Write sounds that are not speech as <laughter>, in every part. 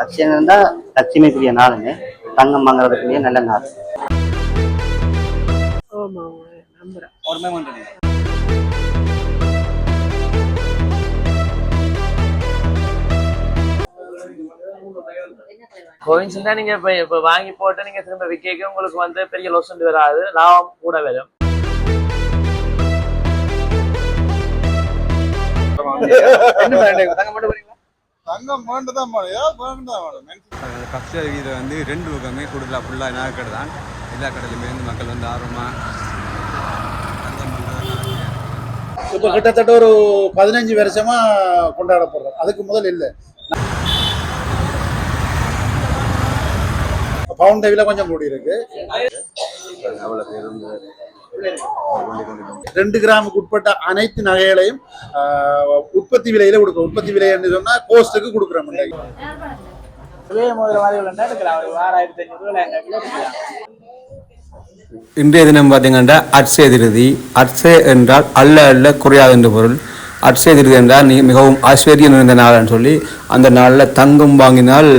அக்ஷயம் இருந்தால் லட்சுமிக்குரிய நாளுங்க. தங்கம் வாங்குறதுக்குரிய நல்ல நாள். கோயின்ஸ் தான் நீங்க இப்ப இப்ப வாங்கி போட்டு நீங்க திரும்ப விற்க உங்களுக்கு வந்து பெரிய லொஸ் வராது. லாபம் கூட வரும். <laughs> தங்கம் வேண்டு தான் வேணும் ஏதாவது வேண்டு தான் வேணும் இதில் வந்து ரெண்டு பக்கமே கூடுதலாக ஃபுல்லாக நகைக்கடை தான் எல்லா கடையிலுமே வந்து மக்கள் வந்து ஆர்வமாக இப்போ கிட்டத்தட்ட ஒரு பதினஞ்சு வருஷமா கொண்டாடப்படுறோம். அதுக்கு முதல் இல்லை. பவுண்ட் விலை கொஞ்சம் கூடி இருக்கு. ரெண்டு கிராமுக்கு உட்பட்ட அனைத்து நகைகளையும் ஆஹ், உற்பத்தி விலையில கொடுக்கும் உற்பத்தி விலை என்று சொன்னா கோஸ்ட்டுக்கு கொடுக்குறோம் இன்னைக்கு. இன்றைய தினம் பார்த்தீங்கன்னா அட்சய திருதி. அட்சய என்றால் அல்ல அல்ல குறையாது என்று பொருள். அட்சய திருதி என்றால் நீ மிகவும் ஆஸ்வரியம் நிறைந்த நாள்னு சொல்லி அந்த நாளில் தங்கம் வாங்கினால்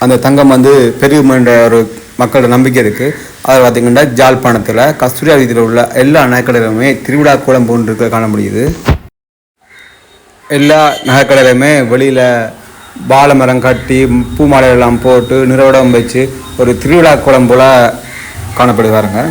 அந்த தங்கம் வந்து பெருகும் என்ற ஒரு மக்களோட நம்பிக்கை இருக்குது அது பார்த்தீங்கன்னா ஜாழ்ப்பாணத்தில் கஸ்தூரியா வீதியில் உள்ள எல்லா நகைக்கடையிலுமே திருவிழா கோலம் போன்று இருக்க காண முடியுது. எல்லா நகைக்கடையிலுமே வெளியில் பால மரம் கட்டி பூ மாலையெல்லாம் போட்டு நிறவடம் வச்சு ஒரு திருவிழா கோலம் போல் காணப்படுவாருங்க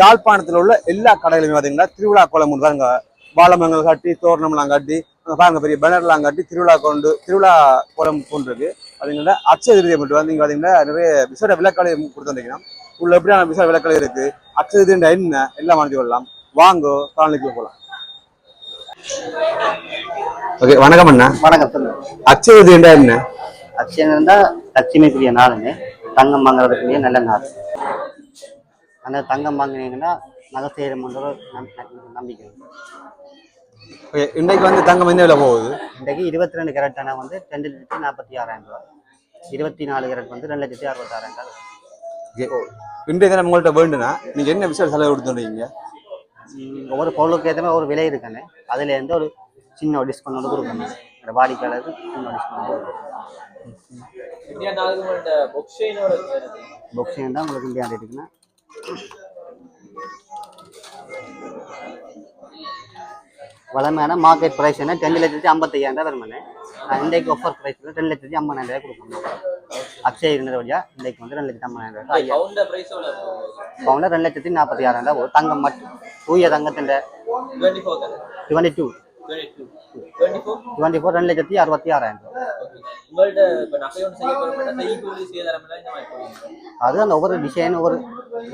ஜாழ்ப்பாணத்தில் உள்ள எல்லா கடையிலுமே பார்த்தீங்கன்னா திருவிழா கோலம் கொண்டு பாருங்க பாலமரங்கள் கட்டி தோரணம்லாம் கட்டி அங்கே பாருங்க பெரிய பேனர்லாம் கட்டி திருவிழா கொண்டு திருவிழா கோலம் போன்றிருக்கு. பார்த்தீங்கன்னா அக்ஷய திருதியை மட்டும் வந்து இங்கே பார்த்தீங்கன்னா நிறைய விசேட விளக்கலை கொடுத்துருந்தீங்கன்னா உள்ள எப்படியான விசேட விளக்கலை இருக்கு? திருதின்ற என்ன? எல்லாம் மறைஞ்சு கொள்ளலாம். வாங்கோ காலனிக்குள்ள போகலாம். ஓகே வணக்கம் அண்ணா. வணக்கம் சொல்லுங்க. திருதின்ற என்ன? அக்ஷயம் இருந்தால் லட்சுமிக்குரிய நாளுங்க. தங்கம் வாங்குறதுக்குரிய நல்ல நாள். அந்த தங்கம் வாங்கினீங்கன்னா நகை நம்- நம்பிக்கை. ஓகே இன்றைக்கு வந்து தங்கம் எந்த விலை போகுது? இன்றைக்கு இருபத்தி ரெண்டு கேரட்டான வந்து ரெண்டு லட்சத்தி நாற்பத்தி ஆறாயிரம் ரூபாய். இருபத்தி நாலு கேரட் வந்து ரெண்டு லட்சத்தி அறுபத்தாறாயிரம் ரூபாய். இன்றைய தினம் உங்கள்கிட்ட வேண்டுனா நீங்க என்ன விசேஷ செலவு கொடுத்துருக்கீங்க ஒவ்வொரு பொருளுக்கு ஏற்ற மாதிரி ஒரு விலை இருக்குன்னு அதுல இருந்து ஒரு சின்ன டிஸ்கவுண்ட் வந்து கொடுக்கணும். அந்த வாடிக்கையாளருக்கு சின்ன டிஸ்கவுண்ட் கொடுக்கணும். தான் உங்களுக்கு இந்தியா இருக்குன்னா வளமையான மார்க்கெட் ப்ரைஸ் என்ன? ரெண்டு லட்சத்தி ஐம்பத்தையாயிரம் ரூபாய் வருமானே. இன்றைக்கு ஆஃபர் ப்ரைஸில் ரெண்டு லட்சத்தி ஐம்பதாயிரம் ரூபாய் கொடுக்கணும். அக்ஷய இருந்தது வழியா இன்றைக்கு வந்து ரெண்டு லட்சத்தி ஐம்பதாயிரம் பவுனில் ரெண்டு லட்சத்தி நாற்பத்தி ஆறாயிரம் ஒரு தங்கம் மட்டும். தூய தங்கத்தின் டுவெண்ட்டி டூ டுவெண்ட்டி ஃபோர் ரெண்டு லட்சத்தி அறுபத்தி ஆறாயிரம் அது அந்த ஒவ்வொரு டிசைன் ஒவ்வொரு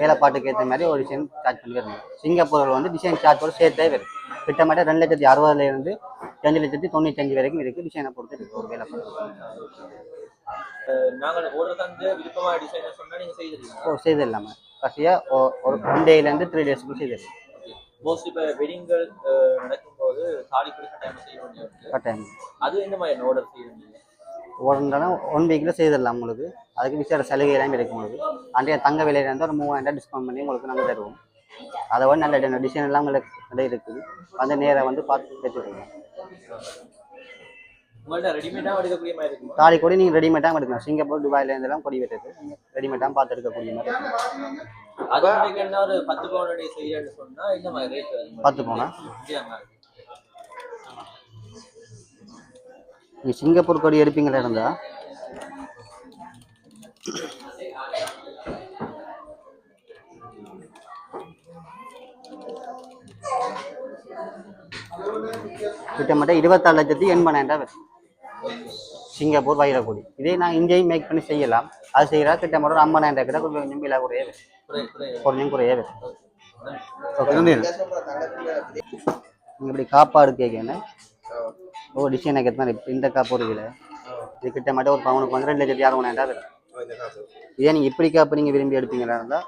வேலைப்பாட்டுக்கு ஏற்ற மாதிரி ஒரு டிசைன் சார்ஜ் பண்ணி வரணும் சிங்கப்பூரில் வந்து டிசைன் சார்ஜோட சேர்த்தே வரும். கிட்டத்தட்ட ரெண்டு லட்சத்தி அறுபதுல இருந்து ரெண்டு லட்சத்தி தொண்ணூத்தஞ்சு வரைக்கும் இருக்கு டிசைனை பொறுத்து இருக்கு ஒரு வேலைப்பாட்டு நாங்கள் ஓர்டர் தந்து விருப்பமான செய்திருக்கீங்க ஓ ஒரு ஒன் டேலேருந்து த்ரீ டேஸ்க்குள்ள செய்து மோஸ்ட் இப்ப வெட்டிங்கள் நடக்கும்போது தாலி கூட கட்டாயம் செய்ய வேண்டியது கட்டாயம். அது என்ன மாதிரி ஆர்டர் செய்யறீங்க? உடனே ஒன் வீக்கில் செய்திடலாம் உங்களுக்கு. அதுக்கு விசேட சலுகை எல்லாம் கிடைக்கும் உங்களுக்கு. அன்றைய தங்க விலையில இருந்து ஒரு மூவாயிரம் டிஸ்கவுண்ட் பண்ணி உங்களுக்கு நாங்கள் தருவோம். அதை விட நல்ல டிசைன் எல்லாம் உங்களுக்கு இருக்குது அந்த நேரை வந்து பார்த்து வச்சுருக்கோம் உங்கள்ட்ட ரெடிமேடா எடுக்கக்கூடிய மாதிரி இருக்குமா தாலி கொடி நீங்கள் ரெடிமேட்டாக எடுக்கலாம். சிங்கப்பூர் துபாயில இருந்தெல்லாம் கொடி வெட்டுறது. நீங்கள் ரெடிமேட்டாக பார்த்து எடுக்கக்கூடிய மாதிரி பத்து பவுன்? நீங்கள் சிங்கப்பூர் கொடி எடுப்பீங்களா இருந்தா? கிட்டத்தட்ட இருபத்தாறு லட்சத்தி எண்பதாயிரம் ரூபாய் சிங்கப்பூர் வைரக்கொடி. இதே நான் இங்கேயும் மேக் பண்ணி செய்யலாம். அது செய்கிறா கிட்டத்தட்ட ஒரு ஐம்பதாயிரம் கிட்ட கொஞ்சம் விலை குறைய வரும் கொஞ்சம் குறைய வரும் ஓகே நீங்கள் இப்படி காப்பாடு கேட்கணும் ஓ டிசைன் ஏற்ற மாதிரி இந்த காப்பு ஒரு விலை. இது கிட்டத்தட்ட ஒரு பவுனுக்கு வந்து ரெண்டு லட்சத்தி அறுபதாயிரம் வரும். இதே நீங்கள் இப்படி காப்பு நீங்கள் விரும்பி எடுப்பீங்களா இருந்தால்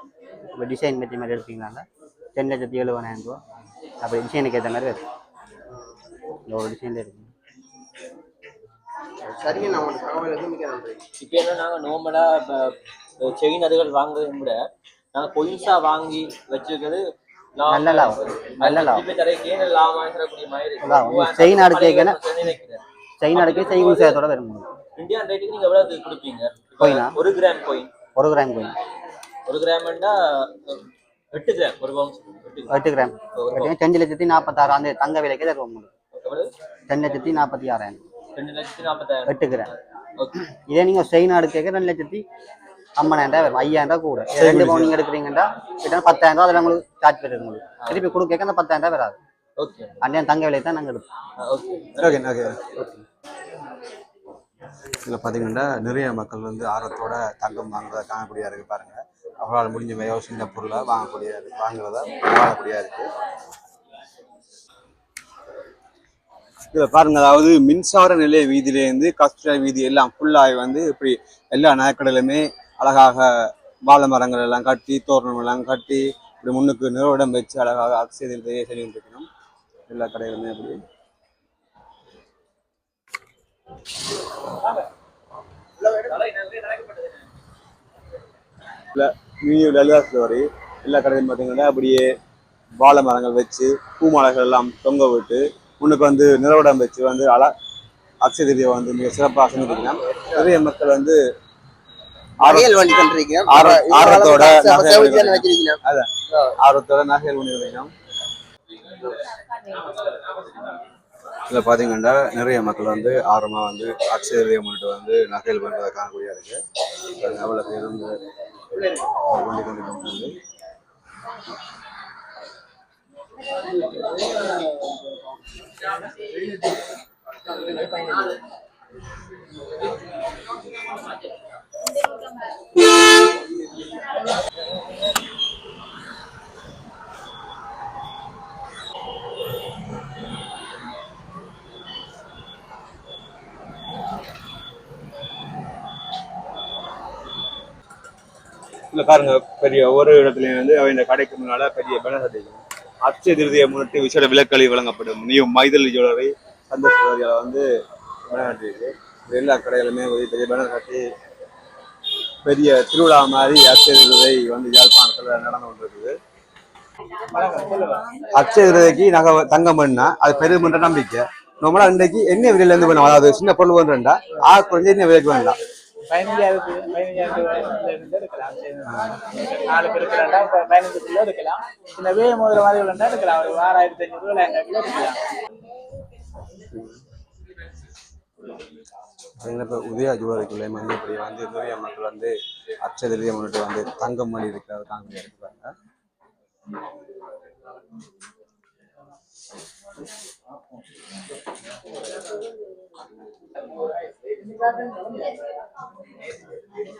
இப்போ டிசைன் பற்றி மாதிரி எடுப்பீங்களா ரெண்டு லட்சத்தி எழுபதாயிரம் ரூபா அப்படி டிசைனுக்கு ஏற்ற மாதிரி வரும். ஒரு டிசைனில் இருக்கு இப்போ என்ன நாங்க நார்மலா இப்போ செயின் அதுகள் வாங்குறதை விட நாங்க கொயின்ஸா வாங்கி வச்சிருக்கிறது நல்ல லாபம். நல்ல லாபம். செயின் அடுக்கி வைக்கணும். நினைக்கிறேன். செயின் அடக்கி செய்கூலி சேதத்தோட வரும் உங்களுக்கு இந்தியன் ரேட்டுக்கு நீங்க எவ்வளவு கொடுப்பீங்க? ஆ? ஒரு கிராம் கோயின் ஒரு கிராம் கோயின் ஒரு கிராம்னா எட்டு கிராம் ஒரு பவுன்ஸ் எட்டு கிராம் ரெண்டு லட்சத்தி நாற்பத்தாறு அந்த தங்க விலைக்கு தருவோம். உங்களுக்கு ரெண்டு லட்சத்தி நாற்பத்தி ஆறாயிரம். ரெண்டு லட்சத்தி நாற்பத்தாயிரம் எட்டு கிராம் ஓகே. இதே நீங்கள் செயின் எடுக்க ரெண்டு லட்சத்தி ஐம்பதாயிரம் ரூபாய் வரும். ஐயாயிரம் ரூபாய் கூட. ரெண்டு பவுன் நீங்கள் எடுக்கிறீங்கன்னா கிட்ட பத்தாயிரம் ரூபாய் அதில் உங்களுக்கு சார்ஜ் பெறுது உங்களுக்கு திருப்பி கொடுக்க அந்த பத்தாயிரம் ரூபாய் வராது. ஓகே. அன்றைய தங்க விலை தான் நாங்கள் எடுப்போம். ஓகே. Okay okay. இதில் பார்த்தீங்கன்னா நிறைய மக்கள் வந்து ஆர்வத்தோட தங்கம் வாங்குறத காணக்கூடியதாக இருக்குது பாருங்க. அவங்களால முடிஞ்ச மையோ சின்ன பொருளை வாங்கக்கூடிய வாங்குறத வாங்கக்கூடியதாக இருக்கு. இதில் பாருங்க அதாவது மின்சார நிலைய வீதியிலேருந்து கஸ்டா வீதி எல்லாம் ஃபுல்லாகி வந்து இப்படி எல்லா நகைக்கடையிலுமே அழகாக வாழை மரங்கள் எல்லாம் கட்டி தோரணம் எல்லாம் கட்டி இப்படி முன்னுக்கு நிறுவனம் வச்சு அழகாக அக்ஷயத்தில் தெரிய இருக்கணும் எல்லா கடையிலுமே அப்படி நியூ லலிதா ஸ்டோரி எல்லா கடையிலும் பார்த்தீங்கன்னா அப்படியே வாழை மரங்கள் வச்சு பூ மாலைகள் எல்லாம் தொங்க விட்டு முன்னுக்கு வந்து நிலவடம் வச்சு வந்து அழ அக்ஷய தீபம் வந்து மிக சிறப்பாக செஞ்சுருக்கீங்கன்னா நிறைய மக்கள் வந்து நகைகள் வண்டி கொண்டிருக்கிறோம் ஆர்வ- ஆர்வத்தோட வச்சிருக்கிறோம் ஆர்வத்தோட நகைகள் பண்ணியிருக்கோம் இதில் பார்த்தீங்கன்னா நிறைய மக்கள் வந்து ஆர்வமாக வந்து அக்ஷய முன்னிட்டு வந்து நகைகள் பண்ணுறதை காணக்கூடிய இருக்கு. பாருங்க, எவ்வளோ பேர் வந்து கொண்டு கொண்டு வந்து இல்லை பாருங்க பெரிய ஒவ்வொரு இடத்துலயும் வந்து இந்த கடைக்கு முன்னால பெரிய பேனர் அடிக்கும் அச்சய திருதியை முன்னிட்டு விசேட விலக்களி வழங்கப்படும். நியூ மைதல் ஜுவல்லரி சந்தோஷ் ஜுவல்லரியில வந்து பேனர் எல்லா கடைகளுமே ஒரு பெரிய பேனர் கட்டி பெரிய திருவிழா மாதிரி அச்சய திருதை வந்து யாழ்ப்பாணத்துல நடந்து கொண்டிருக்குது. அச்சய திருதைக்கு நகை தங்கம் பண்ணா அது பெருமன்ற நம்பிக்கை. நம்மளால் இன்றைக்கு என்ன விலையிலேருந்து பண்ணுவோம் அதாவது சின்ன பொருள் வேண்டா ஆ குறைஞ்ச என்ன விலைக்கு வேண்டாம் பதினஞ்சாயிரத்து பதினஞ்சாயிரத்து இருந்து எடுக்கலாம். நாலு பேர் இருக்கிறாண்டா இப்போ பதினஞ்சுக்குள்ள எடுக்கலாம். சின்ன வே முதல்ல மாதிரி உள்ளா எடுக்கலாம். ஒரு ஆறாயிரத்தி ஐநூறு ஏழாயிரம் எடுக்கலாம். அதனால இப்போ உதயா ஜுவல்லரிக்குள்ளே வந்து இப்படி வந்து நிறைய மக்கள் வந்து அச்சதிலேயே முன்னிட்டு வந்து தங்கம் மணி இருக்கிறத காண இருப்பாங்க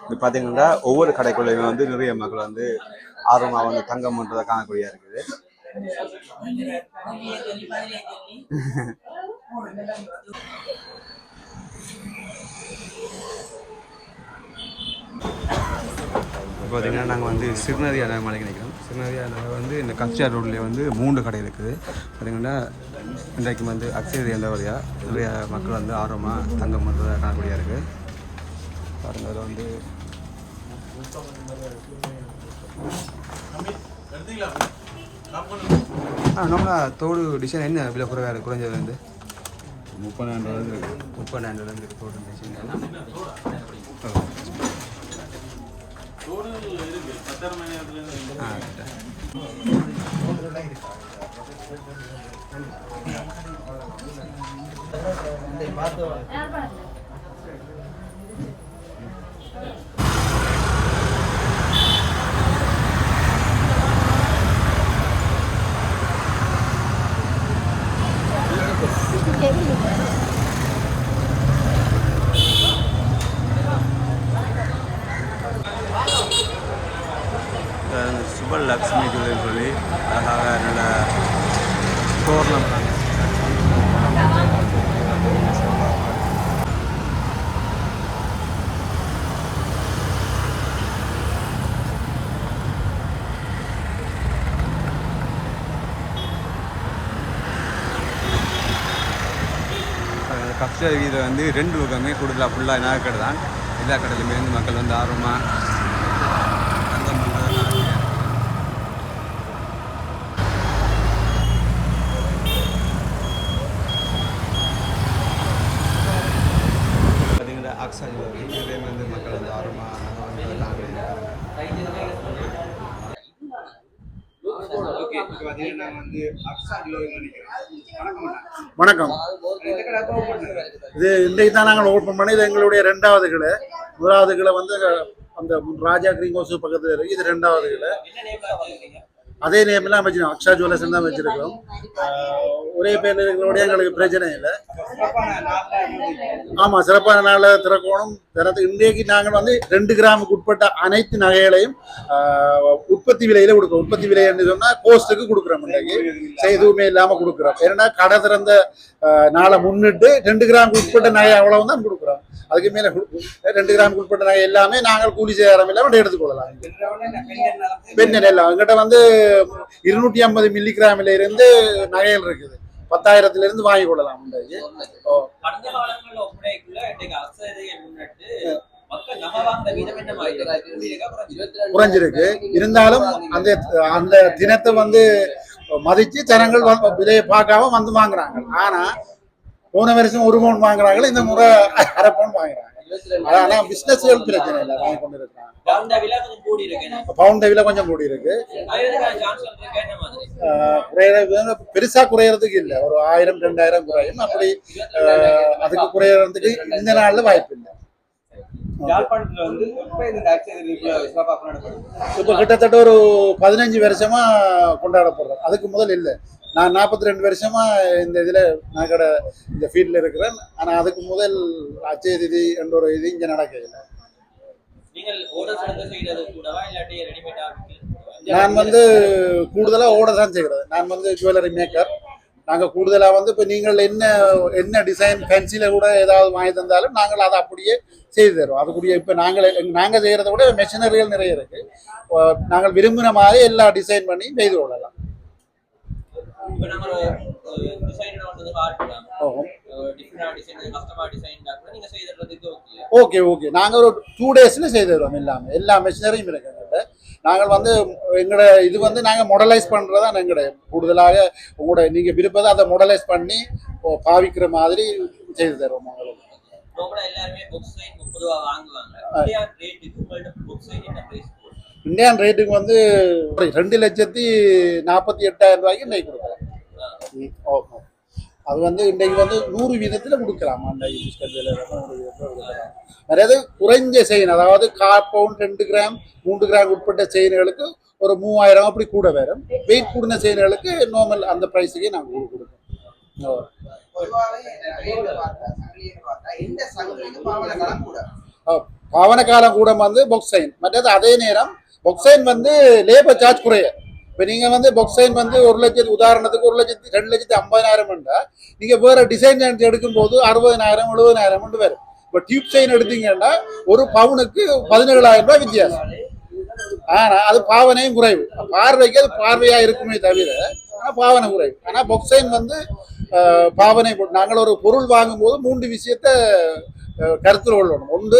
இது பார்த்தீங்கன்னா ஒவ்வொரு கடைக்குள்ளேயுமே வந்து நிறைய மக்கள் வந்து ஆர்வமாக வந்து தங்கம் பண்ணுறதை காணக்கூடிய இருக்குது you. பார்த்தீங்கன்னா நாங்கள் வந்து சிறுநதி மலைக்கு நிற்கிறோம் சிறுநதி அணை வந்து இந்த கஸ்டியா ரோட்லேயே வந்து மூன்று கடை இருக்குது. பார்த்தீங்கன்னா இன்றைக்கு வந்து அக்ஷய வழியாக நிறைய மக்கள் வந்து ஆர்வமாக தங்கம் பண்ணுறதை காணக்கூடியா இருக்குது பாருங்க அதில் வந்து ஆ நம்ம தோடு டிசைன் என்ன விலை குறைவாக இருக்குது குறைஞ்சது வந்து முப்பதாயிரம் முப்பதாயிரம் தோடு டிசைன் எல்லாம் ஓ. ஆ கரெக்டாக சுபல் லக்ஷ்மி ஜுவல்லரி சொல்லி அழகாக நல்ல தோரணம் கப்சா வந்து ரெண்டு பக்கமே கூடுதலாக ஃபுல்லாக நாகக்கடை தான். எல்லா கடையிலுமே வந்து மக்கள் வந்து ஆர்வமாக தங்கம் பார்த்தீங்கன்னா நிறைய வந்து மக்கள் வந்து ஆர்வமாக நாங்கள் வந்து நாங்கள் பார்த்தீங்கன்னா நான் வந்து ஆக்சாஜ் வணக்கம் இது இன்றைக்கு தான் நாங்கள் ஓப்பன் பண்ணி இது எங்களுடைய ரெண்டாவது கிளை முதலாவது கிளை வந்து அந்த ராஜா ஹவுஸ் பக்கத்துல இருக்கு. இது ரெண்டாவது கிளை அதே நேமெல்லாம் வச்சிருக்கோம். அக்ஷா ஜுவல்லர்ஸ் தான் வச்சிருக்கோம். ஒரே பேர் எங்களுக்கு பிரச்சனை இல்லை. ஆமாம் சிறப்பான நாளில் திறக்கணும். திறந்து இன்றைக்கு நாங்கள் வந்து ரெண்டு கிராமுக்கு உட்பட்ட அனைத்து நகைகளையும் உற்பத்தி விலையில கொடுக்குறோம். உற்பத்தி விலை என்று சொன்னால் கோஸ்ட்டுக்கு கொடுக்குறோம் இன்றைக்கு. எதுவுமே இல்லாமல் கொடுக்குறோம். ஏன்னா கடை திறந்த நாளை முன்னிட்டு ரெண்டு கிராமுக்கு உட்பட்ட நகை அவ்வளவு தான் கொடுக்குறோம். அதுக்கு மேல ரெண்டு கிராமுக்கு உட்பட்ட நகை எல்லாமே நாங்கள் கூலி சேதாரம் இல்லாமல் எடுத்துக்கொள்ளலாம். பெண்ணன் எல்லாம். எங்கிட்ட வந்து இருநூற்றி ஐம்பது மில்லி கிராமில இருந்து நகைகள் இருக்குது. பத்தாயிரத்துல இருந்து வாங்கி கொள்ளலாம் குறைஞ்சிருக்கு. இருந்தாலும் அந்த அந்த தினத்தை வந்து மதிச்சு ஜனங்கள் விலையை பார்க்காம வந்து வாங்குறாங்க. ஆனா போன வருஷம் ஒரு பவுன் வாங்குறாங்க இந்த முறை அரை பவுன் வாங்குறாங்க. ஆனா பிசினஸ்கள் பிரச்சனை இல்லை வாங்கி கொண்டு இருக்காங்க? பவுண்ட் விலை கொஞ்சம் கூடி இருக்கு. பெருசா குறையறதுக்கு இல்லை. ஒரு ஆயிரம் ரெண்டாயிரம் குறையும். அப்படி அதுக்கு குறையறதுக்கு இந்த நாள்ல வாய்ப்பு இல்லை. இப்போ கிட்டத்தட்ட ஒரு பதினஞ்சு வருஷமா கொண்டாடப்படுறோம். அதுக்கு முதல் இல்லை. நான் நாற்பத்தி ரெண்டு வருஷமா இந்த இதுல நான் கடை இந்த ஃபீல்ட்ல இருக்கிறேன். ஆனா அதுக்கு முதல் அச்சய திதி என்ற ஒரு இது இங்க நடக்கல. நீங்கள் நான் வந்து கூடுதலா ஓட தான் செய்கிறது நான் வந்து ஜுவல்லரி மேக்கர் நாங்க கூடுதலா வந்து இப்போ நீங்கள் என்ன என்ன டிசைன் ஃபேன்சில கூட ஏதாவது வாங்கி தந்தாலும் நாங்கள் அதை அப்படியே செய்து தருவோம். அதுக்குரிய இப்போ நாங்கள் எங்க- நாங்க செய்யறத விட மெஷினரிகள் நிறைய இருக்கு. அஹ் நாங்கள் விரும்பின மாதிரி எல்லா டிசைன் பண்ணி செய்து கொள்ளலாம். இப்போ நம்ம ஒரு டிசைன் வந்து design design okay okay okay நாங்கள் ஒரு டூ டேஸில் செய்து தருவோம் எல்லாமே. எல்லா மெஷினரியும் இருக்கு எங்கள்கிட்ட நாங்கள் வந்து எங்களோட இது வந்து நாங்கள் மாடலைஸ் பண்ணுறது எங்களோட கூடுதலாக உங்களோட நீங்கள் விருப்பதை அதை மாடலைஸ் பண்ணி பாவிக்கிற மாதிரி செய்து தருவோம் உங்களுக்கு எல்லாருமே வாங்குவாங்க. ரேட்டுக்கு என்ன பிரைஸ் இந்தியன் ரேட்டுக்கு வந்து ரெண்டு லட்சத்தி நாற்பத்தி எட்டாயிரம் ரூபாய்க்கு இன்றைக்கு கொடுக்கலாம். ஓகே அது வந்து இன்றைக்கு வந்து நூறு வீதத்தில் கொடுக்கலாம். அன்றைக்கு பிஸ்கட் விலை நூறு வீதத்தில் கொடுக்கலாம். அதாவது குறைஞ்ச செயின். அதாவது கால் பவுண்ட் ரெண்டு கிராம் மூன்று கிராம் உட்பட்ட செயின்களுக்கு ஒரு மூவாயிரம் அப்படி கூட வரும். வெயிட் கூடின செயின்களுக்கு நார்மல் அந்த ப்ரைஸுக்கே நாங்கள் கொடுப்போம். ஓ. பொதுவாகவே ரேட்டு பார்த்தா சங்கிலின்னு பார்த்தா எந்த சங்கிலிக்கு பாவனை கலம் கூட வந்து பொக்சைன் மற்றது அதே நேரம் பொக்சைன் வந்து லேபர் சார்ஜ் குறைய. இப்போ நீங்கள் வந்து பொக்சைன் வந்து ஒரு லட்சத்து உதாரணத்துக்கு ஒரு லட்சத்து ரெண்டு லட்சத்து ஐம்பதாயிரம் நீங்கள் வேறு வேற டிசைன் எடுக்கும் போது அறுபதாயிரம் எழுபதாயிரம் வரும். இப்போ டியூப் செயின் எடுத்தீங்கன்னா ஒரு பவுனுக்கு பதினேழாயிரம் ரூபாய் வித்தியாசம். ஆனால் அது பாவனையும் குறைவு. பார்வைக்கு அது பார்வையாக இருக்குமே தவிர ஆனால் பாவனை குறைவு. ஆனால் பொக்சைன் வந்து பாவனை போட்டு நாங்கள் ஒரு பொருள் வாங்கும்போது மூன்று விஷயத்த கருத்தில் கொள்ளணும். ஒன்று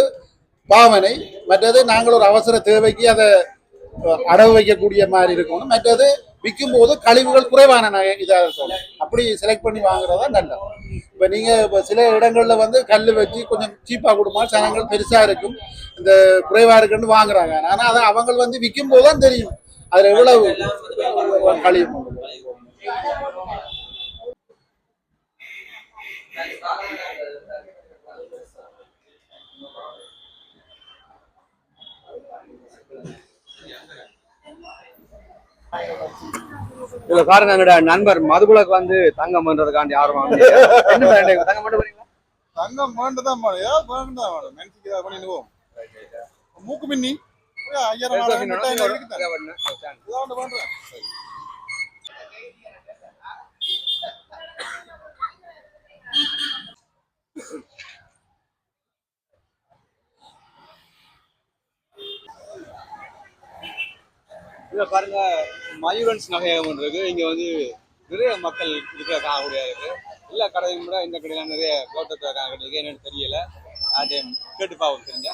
பாவனை மற்றது நாங்கள் ஒரு அவசர தேவைக்கு அதை அடவு வைக்கக்கூடிய மாதிரி இருக்கணும். மற்றது விற்கும் போது கழிவுகள் குறைவான இதாக இருக்கணும் அப்படி செலக்ட் பண்ணி வாங்குறதா நல்லது. இப்போ நீங்கள் இப்போ சில இடங்களில் வந்து கல் வச்சு கொஞ்சம் சீப்பாக கொடுமா சனங்கள் பெருசாக இருக்கும். இந்த குறைவாக இருக்குன்னு வாங்குறாங்க. ஆனால் அதை அவங்க வந்து விற்கும் போது தான் தெரியும். அதில் எவ்வளவு கழிவு. இதுல பாருங்க எங்களோட நண்பர் மதுகுலக்கு வந்து தங்கம் பண்றதுக்காண்டி ஆர்வம் வந்து என்ன பண்ணீங்க? தங்கம் மட்டும் பண்ணீங்களா தங்கம் வேண்டுதான் ஏதாவது வேண்டுதான் வேணும் மென்சிக்கு பண்ணிடுவோம் மூக்கு மின்னி ஐயாயிரம் எட்டாயிரம் இருக்குதான். இதுல பாருங்க மயூரன்ஸ் நகையகம் இருக்கு. இங்க வந்து நிறைய மக்கள் இருக்கிற காணக்கூடிய இருக்கு. எல்லா கடையிலும் கூட இந்த கடையில நிறைய தோட்டத்தில் காணக்கூடிய என்னன்னு தெரியல. அது கேட்டு பாவம் தெரிஞ்ச.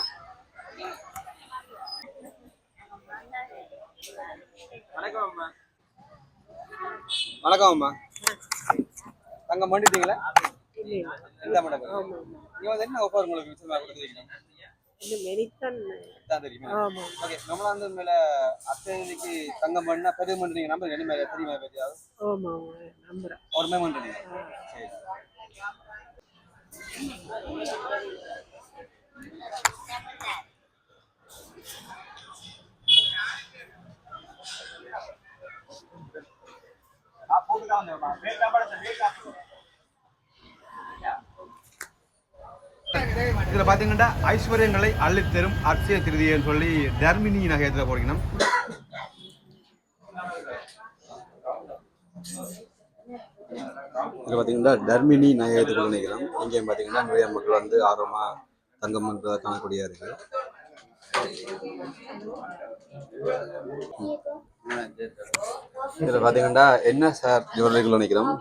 வணக்கம் அம்மா. வணக்கம் அம்மா. தங்கம் பண்ணிட்டீங்களா எல்லாம் மேடம் நீங்க வந்து என்ன ஆஃபர் உங்களுக்கு விசேஷமா கொடுத்துருக்கீங்க? இந்த மெனிக்கன் தான் தெரியுமா? ஆமா. ஓகே நம்மளா வந்து மேல அத்தைக்கு தங்கம் பண்ணா பெரிய நீங்க நம்பர் என்ன மேல தெரியுமா பத்தியாவது ஆமா ஒரு மே பண்றீங்க சரி. இதுல பாத்தீங்கன்னா ஐஸ்வர்யங்களை அள்ளித்தரும் அர்ச்சய திருதியன்னு சொல்லி தர்மினி நகையத்துல போறீங்கன்னா இதில் பார்த்தீங்கன்னா தர்மினி நகையத்துக்குள்ள நினைக்கிறோம் இங்கேயும் பார்த்தீங்கன்னா நிறைய மக்கள் வந்து ஆர்வமாக தங்கம் பண்ணுறதை காணக்கூடிய இதில் பார்த்தீங்கன்னா என்ன சார் ஜுவல்லரிகள் நினைக்கிறோம்?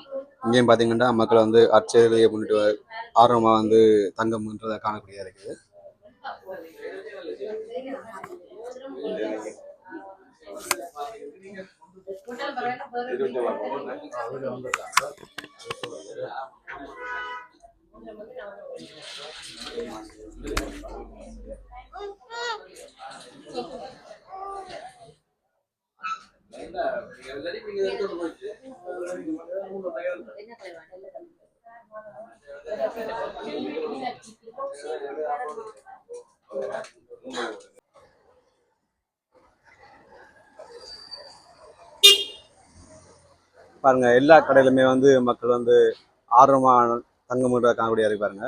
இங்கேயும் பார்த்தீங்கன்னா மக்கள் வந்து அச்சதையை முன்னிட்டு ஆர்வமாக வந்து தங்கம் பண்ணுறதை காணக்கூடிய இருக்குது. பாருங்க எல்லா கடையிலுமே வந்து மக்கள் வந்து ஆர்வமான தங்கம் பண்ணுறதை காணக்கூடிய இருக்கு பாருங்க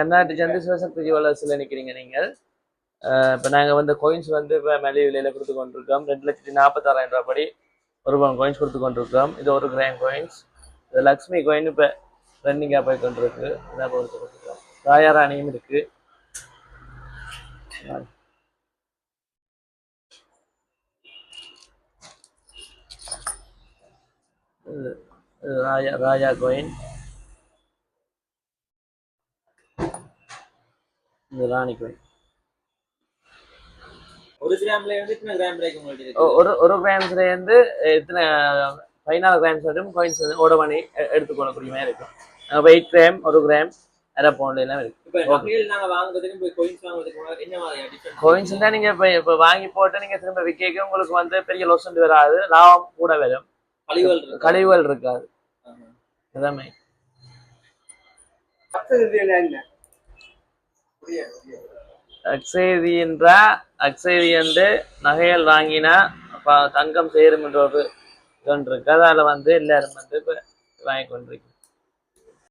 கர்நாடக சந்தை சிவசக்தி ஜுவல்லர்ஸில் நிற்கிறீங்க நீங்கள். இப்போ நாங்கள் வந்து கோயின்ஸ் வந்து இப்போ மலிவு விலையில் கொடுத்து கொண்டிருக்கோம். ரெண்டு லட்சத்தி நாற்பத்தாறாயிரம் ரூபாய் படி ஒரு பவுன் கோயின்ஸ் கொடுத்து கொண்டிருக்கோம். இது ஒரு கிராம் கோயின்ஸ் இது லக்ஷ்மி கோயின் இப்போ ரன்னிங்காக போய் கொண்டிருக்கு. இதாக கொடுத்து கொண்டிருக்கோம் ராயாராணியும் இருக்குது ராஜா ராஜா கோயின் ஒரு கிராம்ல இருந்து எத்தனை கிராம் வரைக்கும் உங்களுக்கு ஒரு ஒரு கிராம்ஸ்ல இருந்து எத்தனை பதினாலு கிராம்ஸ் வரைக்கும் கோயின்ஸ் ஓட பண்ணி எடுத்துக்கொள்ளக்கூடிய மாதிரி இருக்கும். வெயிட் கிராம் ஒரு கிராம் அரை பவுண்ட் எல்லாம் இருக்கு. கோயின்ஸ் தான் நீங்க இப்ப இப்ப வாங்கி போட்டு நீங்க திரும்ப விற்க உங்களுக்கு வந்து பெரிய லொசண்ட் வராது. லாபம் கூட வரும். கழிவுகள் இருக்காது. எல்லாமே. அக்ஷயதி என்றா அக்ஷயதி என்று நகைகள் வாங்கினா தங்கம் சேரும் என்ற ஒரு கதால ஒன்று வந்து எல்லாரும் வந்து வாங்கி கொண்டிருக்கோம்